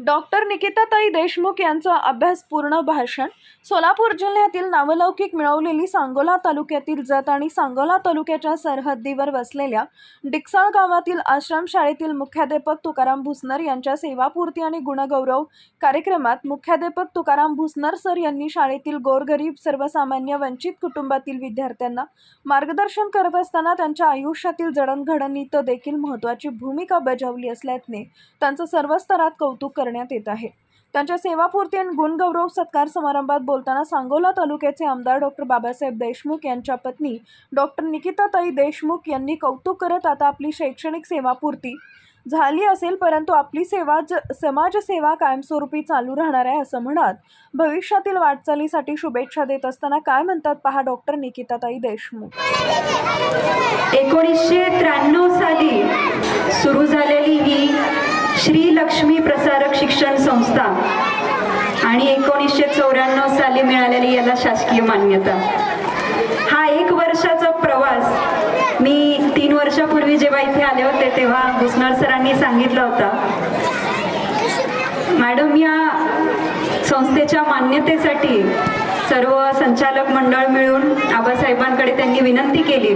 Doctor निकिताताई Deshmukh यांचं अभ्यासपूर्ण भाषण. सोलापूर जिल्ह्यातील नावलौकिक मिळवलेली सांगोला तालुक्यातील जत आणि सांगोला तालुक्याच्या सरहद्दीवर वसलेल्या डिकसाळ गावातील आश्रमशाळेतील मुख्याध्यापक तुकाराम भुसनर यांच्या सेवापूर्ती आणि गुणगौरव कार्यक्रमात मुख्याध्यापक तुकाराम भुसनर सर यांनी शाळेतील गोरगरीब सर्वसामान्य वंचित कुटुंबातील विद्यार्थ्यांना मार्गदर्शन करत असताना त्यांच्या आयुष्यातील जडणघडणीत देखील महत्त्वाची भूमिका बजावली असल्याने त्यांचं सर्व स्तरात कौतुक कर करण्यात येत आहे. त्यांच्या सेवापूर्ती आणि गुणगौरव सत्कार समारंभात बोलताना सांगोला तालुक्याचे आमदार डॉक्टर बाबासाहेब देशमुख यांच्या पत्नी डॉक्टर निकिताताई देशमुख यांनी कौतुक करत आता आपली शैक्षणिक सेवापूर्ती झाली असेल परंतु आपली सेवा ज समाजसेवा कायमस्वरूपी चालू राहणार आहे असं म्हणत भविष्यातील वाटचालीसाठी शुभेच्छा देत असताना काय म्हणतात पहा डॉक्टर निकिताताई देशमुख. एकोणीसशे त्र्याण्णव साली सुरू झालेली ही श्री लक्ष्मी प्रसारक शिक्षण संस्था आणि एकोणीसशे चौऱ्याण्णव साली मिळालेली याला शासकीय मान्यता. हा एक वर्षाचा प्रवास मी तीन वर्षापूर्वी जेव्हा इथे आले होते तेव्हा भुसनार सरांनी सांगितलं होता. मॅडम या संस्थेच्या मान्यतेसाठी सर्व संचालक मंडळ मिळून आबासाहेबांकडे त्यांनी विनंती केली.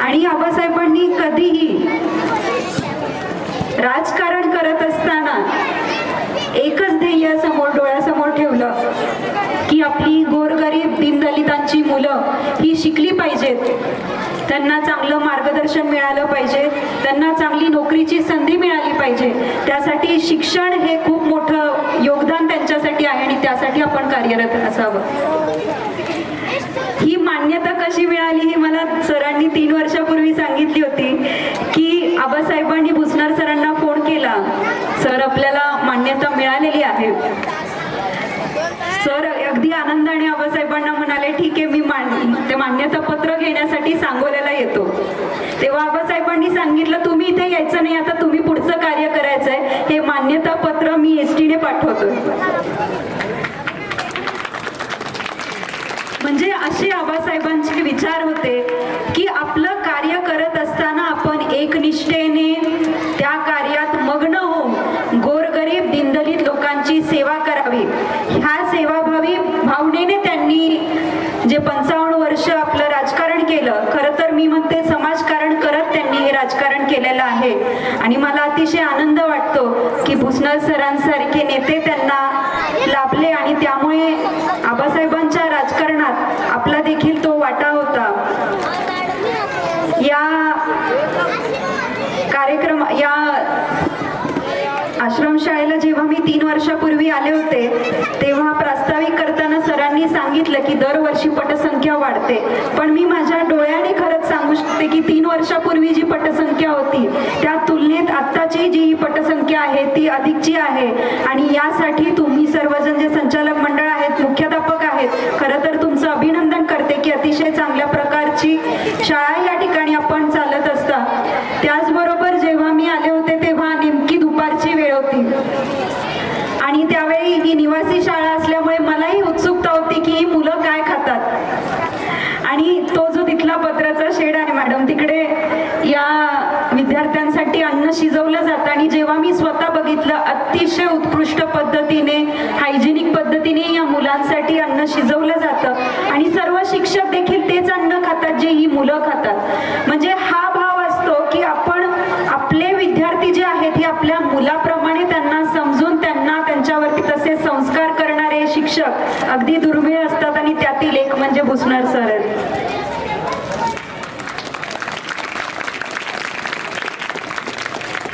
आणि आबासाहेबांनी कधीही राजकारण ध्येय समोर डोळ्यासमोर ठेवलं की आपली गोरगरीब दीनदलितांची मुलं ही शिकली पाहिजेत. त्यांना चांगलं मार्गदर्शन मिळालं पाहिजे. त्यांना चांगली नोकरीची संधी मिळाली पाहिजे. त्यासाठी शिक्षण हे खूप मोठं योगदान त्यांच्यासाठी आहे आणि त्यासाठी आपण कार्यरत असावं. ही मान्यता कशी मिळाली ही मला सरांनी तीन वर्षापूर्वी सांगितली होती की आबासाहेबांनी भुसणार सरांना फोन केला. सर आपल्याला मान्यता मिळालेली आहे सर आणि आबासाहेबांना म्हणाले ठीक आहे मी मान ते मान्यता पत्र घेण्यासाठी सांगोल्याला येतो. तेव्हा आबासाहेबांनी सांगितलं तुम्ही इथे यायचं नाही आता तुम्ही पुढचं कार्य करायचंय. हे मान्यता पत्र मी एस टीने पाठवतो. म्हणजे असे आबासाहेबांचे विचार होते की आपलं कार्य करत असताना आपण एक निष्ठेने त्या कार्यात मग्न होऊन गोरगरीब दिनदलित लोकांची सेवा करावी ह्या सेवाभावी भावनेने त्यांनी जे पंचावन्न वर्ष आपलं राजकारण केलं खरं तर मी म्हणते समाजकारण करत त्यांनी हे राजकारण केलेलं आहे. आणि मला अतिशय आनंद वाटतो की भुसनल सरांसारखे नेते त्यांना लाभले आणि त्यामुळे आबासाहेबांच्या राजकारणात आपला देखील तो वाटा होता या कार्यक्रम या शाळेला जेव्हा मी तीन वर्षापूर्वी आले होते तेव्हा प्रास्ताविक करताना सरांनी सांगितलं की दरवर्षी पटसंख्या वाढते. पण मी माझ्या डोळ्याने खरंच सांगू शकते की तीन वर्षापूर्वी जी पटसंख्या होती त्या तुलनेत आत्ताची जी ही पटसंख्या आहे ती अधिकची आहे. आणि यासाठी तुम्ही सर्वजण जे संचालक मंडळ आहेत मुख्याध्यापक आहेत खरं तर तुमचं अभिनंदन करते की अतिशय चांगल्या प्रकारची शाळा या ठिकाणी आपण चालत असता त्याचबरोबर जेव्हा मी आले होते तेव्हा नेमकी दुपारची वेळ होती आणि त्यावेळी ही निवासी शाळा असल्यामुळे मलाही उत्सुकता होती की ही मुलं काय खातात. आणि तो जो तिथला पत्राचा शेड आहे मॅडम तिकडे या विद्यार्थ्यांसाठी अन्न शिजवलं जातं आणि जेव्हा मी स्वतः बघितलं अतिशय उत्कृष्ट पद्धतीने हायजेनिक पद्धतीने या मुलांसाठी अन्न शिजवलं जातं. आणि सर्व शिक्षक देखील तेच अन्न खातात जे ही मुलं खातात. म्हणजे हा भाव असतो की आपण आपले विद्यार्थी जे आहेत हे आपल्या मुलाप्रमाणे त्यांना समजून त्यांना त्यांच्यावरती तसे संस्कार असतात अगदी दुर्मिळ असतात आणि त्यातील एक म्हणजे भुसणार सर. आहेत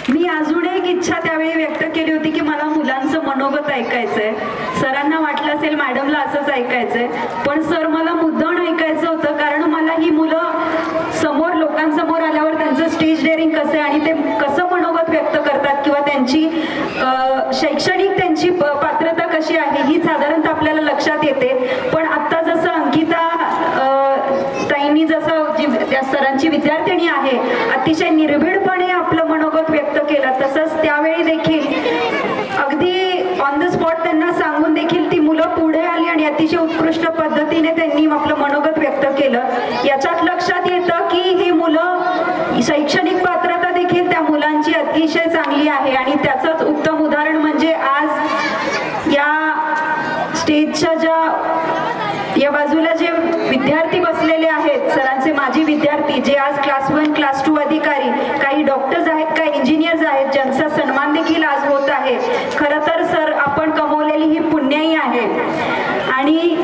मी अजून एक इच्छा त्यावेळी व्यक्त केली होती की मला मुलांचं मनोगत ऐकायचंय. सरांना वाटलं असेल मॅडमला असंच ऐकायचंय. पण सर मला मुद्दाम ऐकायचं होतं कारण मला ही मुलं समोर लोकांसमोर आल्यावर त्यांचं स्टेज डेअरिंग कसं आहे आणि ते कसं मनोगत व्यक्त करतात किंवा त्यांची अं, शैक्षणिक त्यांची प- पात्रता कशी आहे ही साधारणतः आपल्याला लक्षात येते पण आत्ता जसं अंकिता अं, ताईंनी जसं जी त्या सरांची विद्यार्थिनी आहे. अतिशय निर्भीडपणे आपलं मनोगत व्यक्त केलं. तसंच त्यावेळी देखील अगदी ऑन द स्पॉट त्यांना सांगून देखील ती मुलं पुढे आली आणि अतिशय उत्कृष्ट पद्धतीने त्यांनी आपलं मनोगत व्यक्त केलं. याच्यात लक्षात येतं की ही मुलं शैक्षणिक पात्रता देखील त्या मुलांची अतिशय चांगली आहे आणि त्याचंच उत्तम उदाहरण म्हणजे आज विद्यार्थी जे आज क्लास वन क्लास टू अधिकारी काही डॉक्टर्स आहेत काही इंजिनियर्स आहेत ज्यांचा सन्मान देखील आज होत आहे. खरं तर सर आपण कमवलेली ही पुण्याही आहे. आणि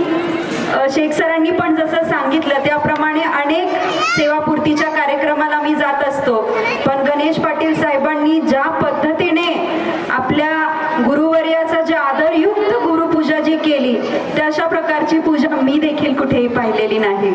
शेख सरांनी पण जसं सांगितलं त्याप्रमाणे अनेक सेवापूर्तीच्या कार्यक्रमाला मी जात असतो. पण गणेश पाटील साहेबांनी ज्या पद्धती त्या अशा प्रकारची पूजा मी देखील कुठेही पाहिलेली नाही.